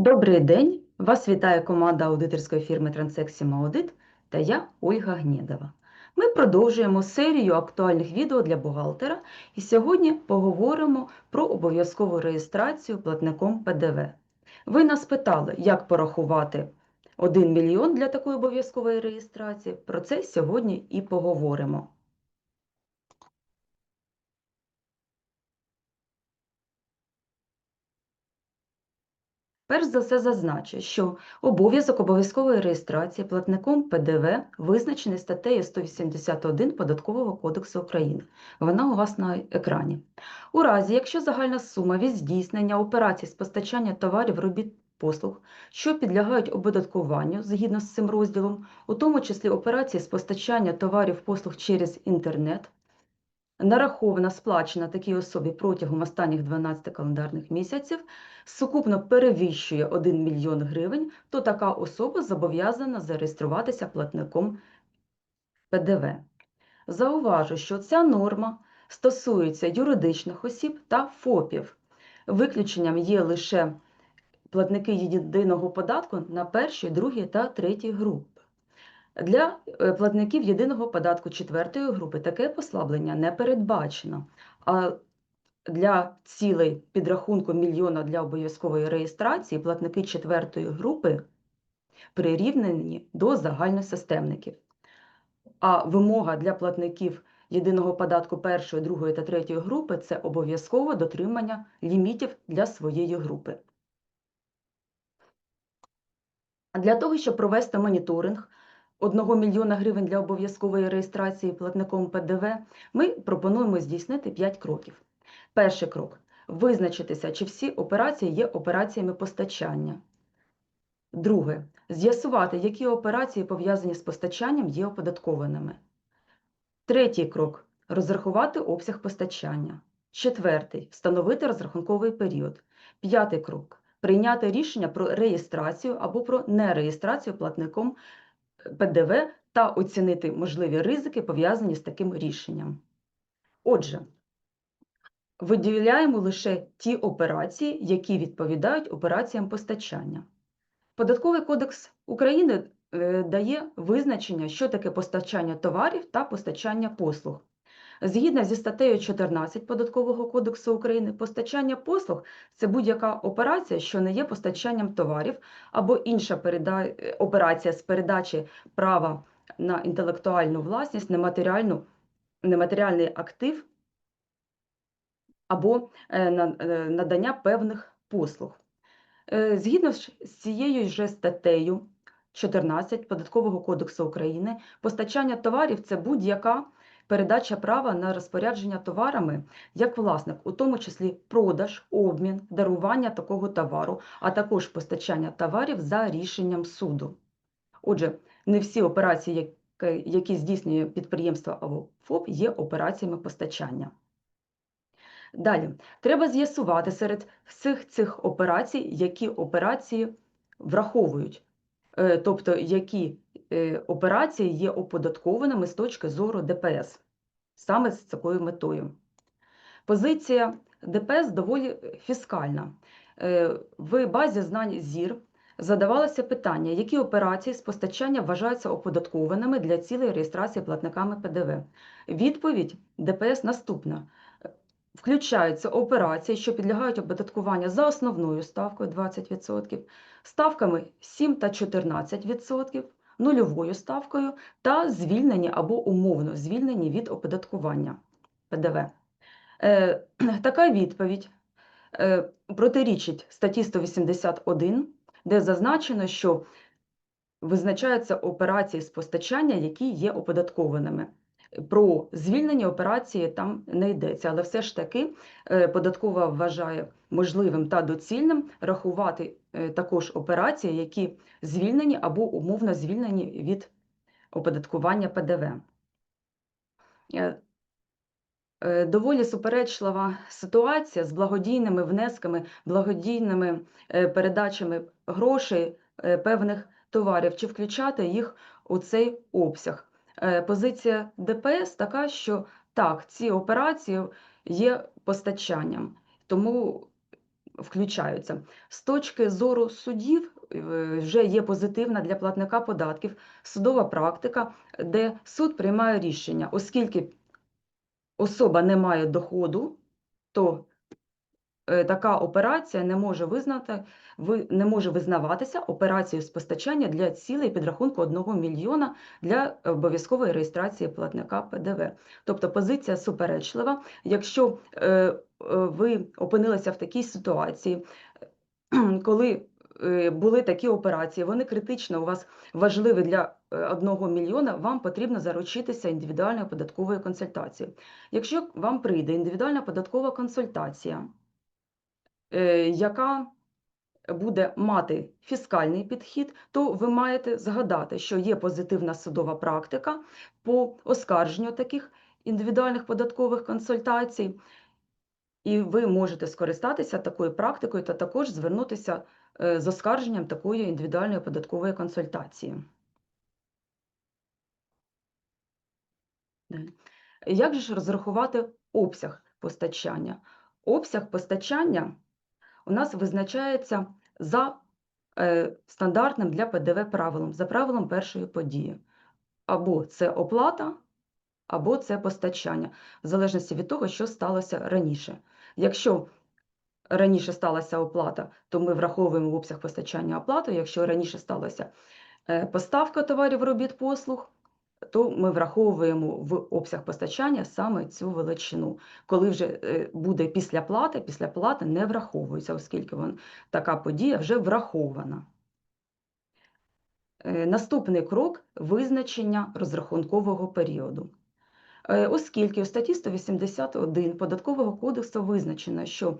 Добрий день! Вас вітає команда аудиторської фірми Transexim Audit та я Ольга Гнєдова. Ми продовжуємо серію актуальних відео для бухгалтера і сьогодні поговоримо про обов'язкову реєстрацію платником ПДВ. Ви нас питали, як порахувати 1 мільйон для такої обов'язкової реєстрації. Про це сьогодні і поговоримо. Перш за все зазначу, що обов'язок обов'язкової реєстрації платником ПДВ визначений статтею 181 Податкового кодексу України. Вона у вас на екрані. У разі, якщо загальна сума від здійснення операцій з постачання товарів, робіт, послуг, що підлягають оподаткуванню згідно з цим розділом, у тому числі операції з постачання товарів послуг через інтернет, нарахована сплачена такій особі протягом останніх 12 календарних місяців, сукупно перевищує 1 мільйон гривень, то така особа зобов'язана зареєструватися платником ПДВ. Зауважу, що ця норма стосується юридичних осіб та ФОПів. Виключенням є лише платники єдиного податку на першій, другій та третій групи. Для е, платників єдиного податку четвертої групи таке послаблення не передбачено. А для цілей підрахунку мільйона для обов'язкової реєстрації платники четвертої групи прирівнені до загальносистемників. А вимога для платників єдиного податку першої, другої та третьої групи це обов'язкове дотримання лімітів для своєї групи. Для того, щоб провести моніторинг 1 мільйона гривень для обов'язкової реєстрації платником ПДВ, ми пропонуємо здійснити 5 кроків. Перший крок визначитися, чи всі операції є операціями постачання. Друге з'ясувати, які операції пов'язані з постачанням є оподаткованими. Третій крок розрахувати обсяг постачання. Четвертий встановити розрахунковий період. П'ятий крок прийняти рішення про реєстрацію або про нереєстрацію платником ПДВ та оцінити можливі ризики, пов'язані з таким рішенням. Отже, виділяємо лише ті операції, які відповідають операціям постачання. Податковий кодекс України е, дає визначення, що таке постачання товарів та постачання послуг. Згідно зі статтею 14 Податкового кодексу України, постачання послуг це будь-яка операція, що не є постачанням товарів, або інша переда... операція з передачі права на інтелектуальну власність, нематеріальну, нематеріальний актив або е, е, надання певних послуг. Е, згідно з цією ж статтею 14 Податкового кодексу України, постачання товарів це будь-яка передача права на розпорядження товарами як власник, у тому числі продаж, обмін, дарування такого товару, а також постачання товарів за рішенням суду. Отже, не всі операції, які здійснює підприємство або ФОП, є операціями постачання. Далі, треба з'ясувати серед всіх цих операцій, які операції враховують, е, тобто які операції є оподаткованими з точки зору ДПС, саме з такою метою. Позиція ДПС доволі фіскальна. Е, в базі знань ЗІР задавалося питання, які операції з постачання вважаються оподаткованими для цілей реєстрації платниками ПДВ. Відповідь ДПС наступна включаються операції, що підлягають оподаткуванню за основною ставкою 20%, ставками 7 та 14%, нульовою ставкою та звільнені або умовно звільнені від оподаткування ПДВ. Е, така відповідь е, протирічить статті 181, де зазначено, що визначаються операції з постачання, які є оподаткованими. Про звільнені операції там не йдеться, але все ж таки е, податкова вважає можливим та доцільним рахувати е, також операції, які звільнені або умовно звільнені від оподаткування ПДВ. Е, доволі суперечлива ситуація з благодійними внесками, благодійними передачами грошей певних товарів, чи включати їх у цей обсяг. Е, позиція ДПС така, що так, ці операції є постачанням, тому включаються. З точки зору судів е, вже є позитивна для платника податків судова практика, де суд приймає рішення, оскільки особа не має доходу, то така операція не може визнати, ви- не може визнаватися операцією з постачання для цілей підрахунку 1 мільйона для обов'язкової реєстрації платника ПДВ. Тобто позиція суперечлива. Якщо е, е, ви опинилися в такій ситуації, коли е, були такі операції, вони критично у вас важливі для 1 мільйона, вам потрібно заручитися індивідуальною податковою консультацією. Якщо вам прийде індивідуальна податкова консультація, е, яка буде мати фіскальний підхід, то ви маєте згадати, що є позитивна судова практика по оскарженню таких індивідуальних податкових консультацій, і ви можете скористатися такою практикою та також звернутися е, з оскарженням такої індивідуальної податкової консультації. Як же ж розрахувати обсяг постачання? Обсяг постачання у нас визначається за е, стандартним для ПДВ правилом, за правилом першої події. Або це оплата, або це постачання, в залежності від того, що сталося раніше. Якщо раніше сталася оплата, то ми враховуємо в обсяг постачання оплату. Якщо раніше сталася е, поставка товарів, робіт, послуг, то ми враховуємо в обсяг постачання саме цю величину. Коли вже е, буде після плати, після плати не враховується, оскільки вон, така подія вже врахована. Е, Наступний крок визначення розрахункового періоду. Е, Оскільки у статті 181 Податкового кодексу визначено, що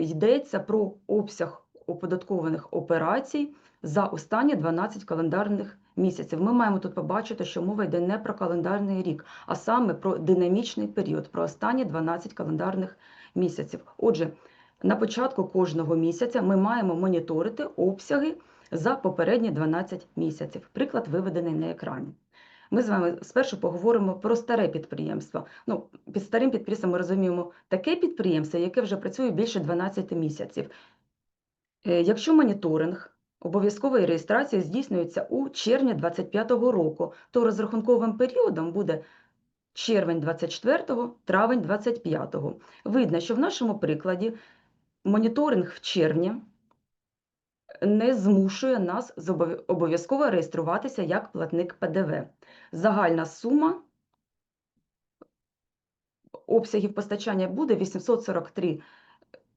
йдеться про обсяг оподаткованих операцій за останні 12 календарних місяців. Ми маємо тут побачити, що мова йде не про календарний рік, а саме про динамічний період, про останні 12 календарних місяців. Отже, на початку кожного місяця ми маємо моніторити обсяги за попередні 12 місяців. Приклад виведений на екрані. Ми з вами спершу поговоримо про старе підприємство. Ну, під старим підприємством ми розуміємо таке підприємство, яке вже працює більше 12 місяців. Е, Якщо моніторинг обов'язкової реєстрації здійснюється у червні 2025 року, то розрахунковим періодом буде червень 24, травень 25. Видно, що в нашому прикладі моніторинг в червні не змушує нас обов'язково реєструватися як платник ПДВ. Загальна сума обсягів постачання буде 843 е,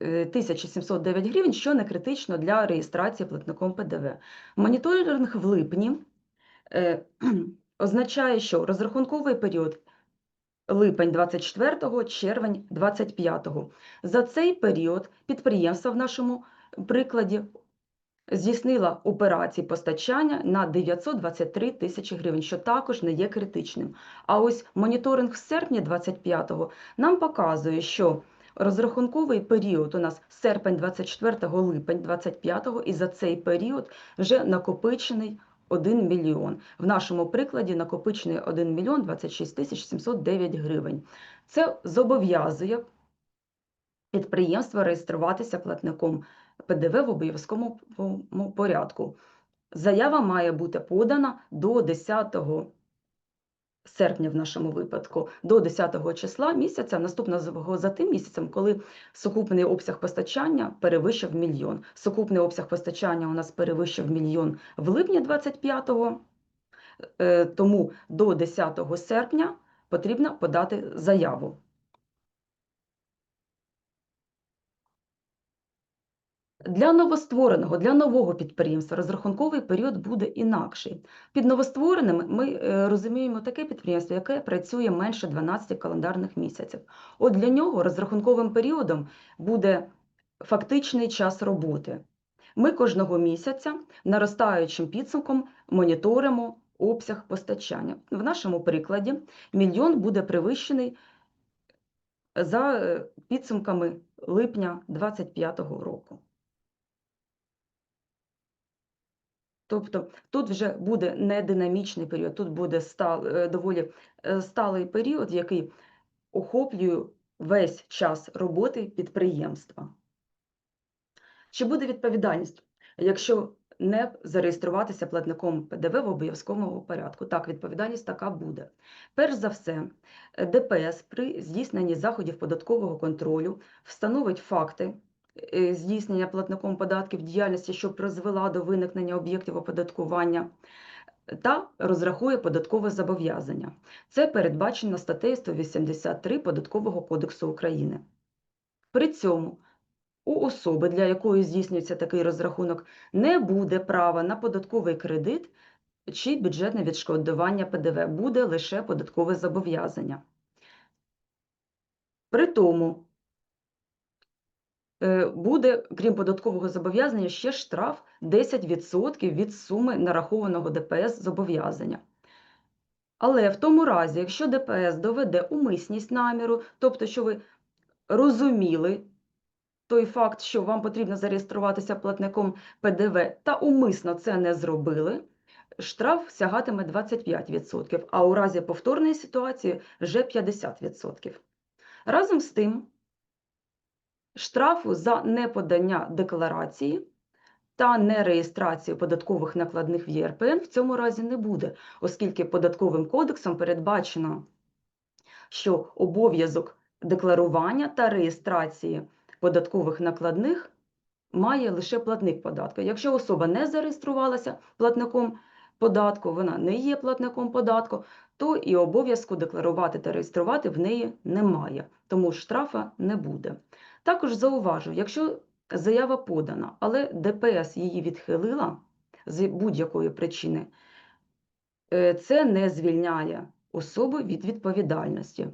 1709 гривень, що не критично для реєстрації платником ПДВ. Моніторинг в липні е, означає, що розрахунковий період липень 24, червень 25. За цей період підприємство в нашому прикладі здійснила операції постачання на 923 тисячі гривень, що також не є критичним. А ось моніторинг з серпня 25-го нам показує, що розрахунковий період у нас серпень 24 липень 25-го, і за цей період вже накопичений 1 мільйон. В нашому прикладі накопичений 1 мільйон 26 тисяч 709 гривень. Це зобов'язує підприємство реєструватися платником ПДВ в обов'язковому порядку. Заява має бути подана до 10 серпня в нашому випадку, до 10 числа місяця, наступного за тим місяцем, коли сукупний обсяг постачання перевищив мільйон. Сукупний обсяг постачання у нас перевищив мільйон в липні 25-го, е, тому до 10 серпня потрібно подати заяву. Для новоствореного, для нового підприємства розрахунковий період буде інакший. Під новоствореним ми е, розуміємо таке підприємство, яке працює менше 12 календарних місяців. От для нього розрахунковим періодом буде фактичний час роботи. Ми кожного місяця наростаючим підсумком моніторимо обсяг постачання. В нашому прикладі мільйон буде перевищений за е, підсумками липня 2025 року. Тобто тут вже буде не динамічний період, тут буде стал, е, доволі е, сталий період, який охоплює весь час роботи підприємства. Чи буде відповідальність, якщо не зареєструватися платником ПДВ в обов'язковому порядку? Так, відповідальність така буде. Перш за все, ДПС при здійсненні заходів податкового контролю встановить факти здійснення платником податків діяльності, що призвела до виникнення об'єктів оподаткування, та розрахує податкове зобов'язання. Це передбачено статтею 183 Податкового кодексу України. При цьому у особи, для якої здійснюється такий розрахунок, не буде права на податковий кредит чи бюджетне відшкодування ПДВ, буде лише податкове зобов'язання. При тому е, буде, крім податкового зобов'язання, ще штраф 10% від суми нарахованого ДПС зобов'язання. Але в тому разі, якщо ДПС доведе умисність наміру, тобто, що ви розуміли той факт, що вам потрібно зареєструватися платником ПДВ, та умисно це не зробили, штраф сягатиме 25%, а у разі повторної ситуації вже 50%. Разом з тим, штрафу за неподання декларації та нереєстрацію податкових накладних в ЄРПН в цьому разі не буде, оскільки податковим кодексом передбачено, що обов'язок декларування та реєстрації податкових накладних має лише платник податку. Якщо особа не зареєструвалася платником податку, вона не є платником податку, то і обов'язку декларувати та реєструвати в неї немає, тому штрафа не буде. Також зауважу, якщо заява подана, але ДПС її відхилила з будь-якої причини, е, це не звільняє особу від відповідальності.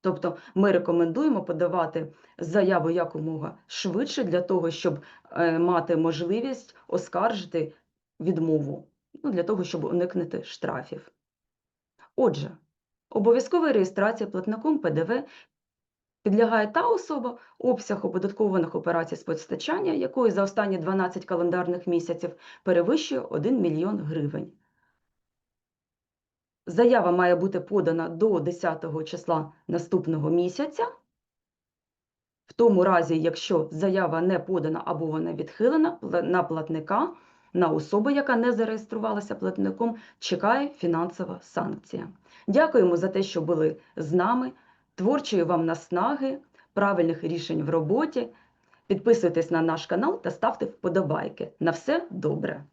Тобто ми рекомендуємо подавати заяву якомога швидше для того, щоб е, мати можливість оскаржити відмову, ну, для того, щоб уникнути штрафів. Отже, обов'язкова реєстрація платником ПДВ підлягає та особа, обсяг оподаткованих операцій з постачання, якої за останні 12 календарних місяців перевищує 1 мільйон гривень. Заява має бути подана до 10 числа наступного місяця. В тому разі, якщо заява не подана або вона відхилена, на платника, на особу, яка не зареєструвалася платником, чекає фінансова санкція. Дякуємо за те, що були з нами. Творчої вам наснаги, правильних рішень в роботі. Підписуйтесь на наш канал та ставте вподобайки. На все добре!